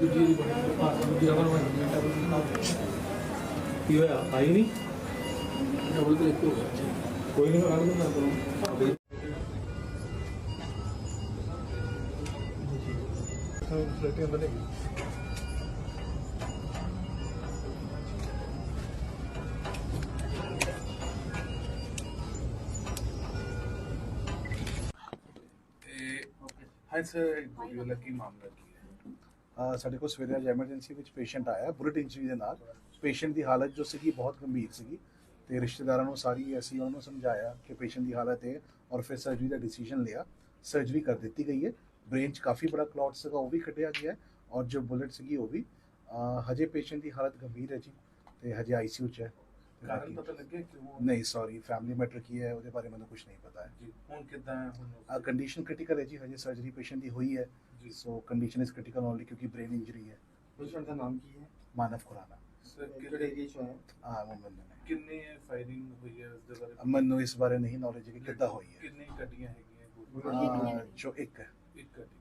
ਦੂਜੀ ਦੀ ਬਣੀ ਕੀ ਹੋਇਆ? ਆਈ ਨਹੀਂ? ਡਬਲ ਤੇ ਹੋ ਗਿਆ ਕੋਈ ਨਹੀਂ ਸਰ ਗੋਲੀਆ ਕੀ ਮਾਮਲਾ ਕੀ ਸਾਡੇ ਕੋਲ ਸਵੇਰੇ ਅੱਜ ਐਮਰਜੈਂਸੀ ਵਿੱਚ ਪੇਸ਼ੈਂਟ ਆਇਆ ਬੁਲਟ ਇੰਜਰੀ ਦੇ ਨਾਲ। ਪੇਸ਼ੈਂਟ ਦੀ ਹਾਲਤ ਜੋ ਸੀਗੀ, ਬਹੁਤ ਗੰਭੀਰ ਸੀਗੀ ਤੇ ਰਿਸ਼ਤੇਦਾਰਾਂ ਨੂੰ ਸਾਰੀ ਅਸੀਂ ਉਹਨਾਂ ਨੂੰ ਸਮਝਾਇਆ ਕਿ ਪੇਸ਼ੈਂਟ ਦੀ ਹਾਲਤ ਹੈ ਔਰ ਫਿਰ ਸਰਜਰੀ ਦਾ ਡਿਸੀਜਨ ਲਿਆ। ਸਰਜਰੀ ਕਰ ਦਿੱਤੀ ਗਈ ਹੈ। ਬ੍ਰੇਨ 'ਚ ਕਾਫੀ ਬੜਾ ਕਲੌਟ ਸੀਗਾ, ਉਹ ਵੀ ਕੱਢਿਆ ਗਿਆ ਔਰ ਜੋ ਬੁਲਟ ਸੀਗੀ ਉਹ ਵੀ ਹਜੇ ਪੇਸ਼ੈਂਟ ਦੀ ਹਾਲਤ ਗੰਭੀਰ ਹੈ ਜੀ ਤੇ ਹਜੇ ਆਈਸੀਯੂ 'ਚ ਹੈ। ਕਾਰਨ ਪਤਾ ਲੱਗਿਆ ਕਿ ਉਹ ਨਹੀਂ ਸੌਰੀ ਫੈਮਿਲੀ ਮੈਟਰ ਕੀ ਹੈ ਉਹਦੇ ਬਾਰੇ ਮੈਨੂੰ ਕੁਝ ਨਹੀਂ ਪਤਾ ਹੈ। ਜੀ ਹੁਣ ਕਿਦਾਂ ਹੈ ਹੁਣ ਕੰਡੀਸ਼ਨ ਕ੍ਰਿਟੀਕਲ ਹੈ ਜੀ ਹਜੇ ਸਰਜਰੀ ਪੇਸ਼ੈਂਟ ਦੀ ਹੋਈ ਹੈ। ਜੀ। So condition is critical only ਕਿਉਂਕਿ ਬ੍ਰੇਨ ਇੰਜਰੀ ਹੈ। ਪੇਸ਼ੈਂਟ ਦਾ ਨਾਮ ਕੀ ਹੈ? ਮਾਨਵ ਖੁਰਾਨਾ। ਸਰ ਕਿਹੜੇ ਏਰੀਆ ਚ ਹੈ? ਆ ਮੈਨੂੰ ਨਹੀਂ ਕਿੰਨੇ ਫਾਇਰਿੰਗ ਹੋਈ ਹੈ ਉਸ ਦੇ ਬਾਰੇ ਮੈਨੂੰ ਇਸ ਬਾਰੇ ਨਹੀਂ ਨੌਲੇਜ ਹੈ ਕਿ ਕਿੱਦਾਂ ਹੋਈ ਹੈ। ਕਿੰਨੀ ਗੱਡੀਆਂ ਹੈਗੀਆਂ? ਜੋ ਇੱਕ ਹੈ। ਇੱਕ ਗੱਡੀ।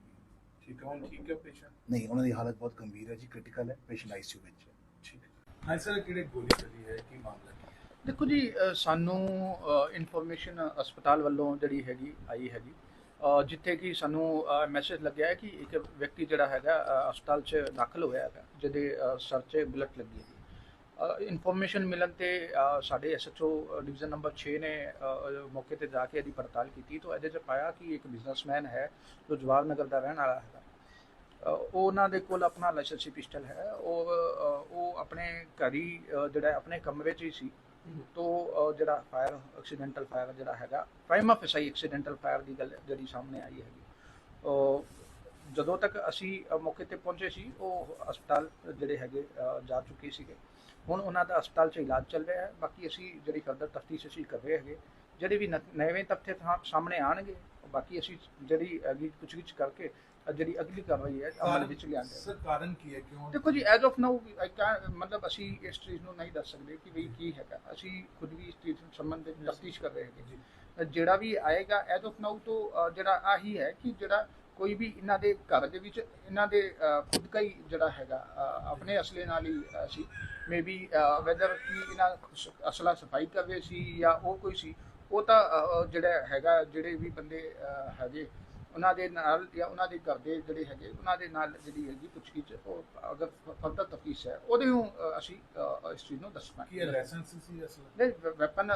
ਠੀਕ ਹੈ ਹੁਣ ਠੀਕ ਹੈ ਪੇਸ਼ੈਂਟ ਨਹੀਂ ਉਹਨਾਂ ਦੀ ਹਾਲਤ ਬਹੁਤ ਗੰਭੀਰ ਹੈ ਜੀ ਕ੍ਰਿਟੀਕਲ ਹੈ ਪੇਸ਼ੈਂਟ ਆਈਸੀਯੂ ਵਿੱਚ ਹੈ। ਠੀਕ ਹੈ। ਹਾਂ ਸਰ ਕਿਹੜੇ ਗੋਲੀ ਚੱਲੀ ਹੈ ਕੀ ਮਾਮਲਾ ਕੀ ਹੈ? ਦੇਖੋ ਜੀ ਅ, ਸਾਨੂੰ ਇਨਫੋਰਮੇਸ਼ਨ ਹਸਪਤਾਲ ਵੱਲੋਂ ਜਿਹੜੀ ਹੈਗੀ ਆਈ ਹੈਗੀ। ਅ, ਜਿੱਥੇ ਕਿ ਸਾਨੂੰ ਮੈਸੇਜ ਲੱਗਿਆ ਹੈ ਕਿ ਇੱਕ ਵਿਅਕਤੀ ਜਿਹੜਾ ਹੈਗਾ ਅ, ਹਸਪਤਾਲ 'ਚ ਦਾਖਲ ਹੋਇਆ ਹੈਗਾ ਜਿਹਦੇ ਅ, ਸਰ 'ਚ ਬੁਲਟ ਲੱਗੀ ਹੈਗੀ। ਇਨਫੋਰਮੇਸ਼ਨ ਮਿਲਣ ਤੇ ਅ, ਸਾਡੇ ਐਸਐਚਓ ਡਿਵੀਜ਼ਨ ਨੰਬਰ 6 ਨੇ ਅ, ਮੌਕੇ ਤੇ ਜਾ ਕੇ ਇਹਦੀ ਪੜਤਾਲ ਕੀਤੀ। ਤਾਂ ਇਹਦੇ 'ਚ ਪਾਇਆ ਕਿ ਇੱਕ ਬਿਜ਼ਨਸਮੈਨ ਹੈ ਜੋ ਜਵਾਹਰ ਨਗਰ ਦਾ ਰਹਿਣ ਵਾਲਾ ਹੈਗਾ। ਉਹਨਾਂ ਦੇ ਕੋਲ ਆਪਣਾ ਲਾਇਸੈਂਸੀ ਪਿਸਟਲ ਹੈ। ਉਹ ਉਹ ਆਪਣੇ ਘਰ ਹੀ ਜਿਹੜਾ ਆਪਣੇ ਕਮਰੇ 'ਚ ਹੀ ਸੀ। ਤੋ ਅ, ਜਿਹੜਾ ਫਾਇਰ ਐਕਸੀਡੈਂਟਲ ਫਾਇਰ ਜਿਹੜਾ ਹੈਗਾ ਪ੍ਰਾਈਮਾ ਫੈਸਾਈ ਐਕਸੀਡੈਂਟਲ ਫਾਇਰ ਦੀ ਗੱਲ ਜਿਹੜੀ ਸਾਹਮਣੇ ਆਈ ਹੈਗੀ। ਉਹ ਜਦੋਂ ਤੱਕ ਅਸੀਂ ਮੌਕੇ ਤੇ ਪਹੁੰਚੇ ਸੀ ਉਹ ਹਸਪਤਾਲ ਜਿਹੜੇ ਹੈਗੇ ਜਾ ਚੁੱਕੇ ਸੀਗੇ। ਹੁਣ ਉਹਨਾਂ ਦਾ ਹਸਪਤਾਲ 'ਚ ਇਲਾਜ ਚੱਲ ਰਿਹਾ ਹੈ। ਬਾਕੀ ਅਸੀਂ ਜਿਹੜੀ ਫਰਦਰ ਤਫਤੀਸ਼ ਅਸੀਂ ਕਰ ਰਹੇ ਹੈਗੇ ਜਿਹੜੇ ਵੀ ਨਵੇਂ ਤੱਥ ਥਾਂ- ਸਾਹਮਣੇ ਆਣਗੇ ਬਾਕੀ ਅਸੀਂ ਜਿਹੜੀ ਅਗਲੀ ਪੁੱਛਗਿੱਛ ਕਰਕੇ ਜਿਹੜੀ ਅਗਲੀ ਕਾਰਵਾਈ ਹੈ ਅਮਲ ਵਿੱਚ ਲਿਆਂਗੇ ਸਰ ਕਾਰਨ ਕੀ ਹੈ? ਕਿਉਂ? ਦੇਖੋ ਜੀ ਐਜ਼ ਆਫ ਨਾਓ ਮਤਲਬ ਅਸੀਂ ਇਸ ਚੀਜ਼ ਨੂੰ ਨਹੀਂ ਦੱਸ ਸਕਦੇ ਕਿ ਵੀ ਕੀ ਹੈਗਾ। ਅਸੀਂ ਖੁਦ ਵੀ ਇਸ ਚੀਜ਼ ਸੰਬੰਧਿਤ ਤਫਤੀਸ਼ ਕਰ ਰਹੇ ਹੈਗੇ ਅ, ਜਿਹੜਾ ਵੀ ਆਏਗਾ ਐਜ਼ ਆਫ ਨਾਓ ਤੋਂ ਜਿਹੜਾ ਆਹੀ ਹੈ ਕਿ ਜਿਹੜਾ ਕੋਈ ਵੀ ਇਹਨਾਂ ਦੇ ਘਰ ਦੇ ਵਿੱਚ ਇਹਨਾਂ ਦੇ ਖੁਦ ਦਾ ਹੀ ਜਿਹੜਾ ਹੈਗਾ ਆਪਣੇ ਅਸਲੇ ਨਾਲ ਹੀ ਸੀ। ਮੇਬੀ ਵੈਦਰ ਕਿ ਇਹਨਾਂ ਅਸਲਾ ਸਫ਼ਾਈ ਕਰ ਰਹੇ ਸੀ ਜਾਂ ਉਹ ਕੋਈ ਸੀ ਉਹ ਤਾਂ ਜਿਹੜਾ ਹੈਗਾ ਜਿਹੜੇ ਵੀ ਬੰਦੇ ਹੈਗੇ ਉਹਨਾਂ ਦੇ ਨਾਲ ਜਾਂ ਉਹਨਾਂ ਦੇ ਘਰ ਦੇ ਜਿਹੜੇ ਹੈਗੇ ਉਹਨਾਂ ਦੇ ਨਾਲ ਜਿਹੜੀ ਹੈਗੀ ਪੁੱਛਗਿੱਛ ਉਹ ਅਗਰ ਫਰਦਰ ਤਫਤੀਸ਼ ਹੈ ਉਹਦੇ ਨੂੰ ਅਸੀਂ ਇਸ ਚੀਜ਼ ਨੂੰ ਦੱਸ ਕੀ ਲਾਇਸੈਂਸ ਸੀ ਅਸਲ ਨਹੀਂ ਵੈਪਨ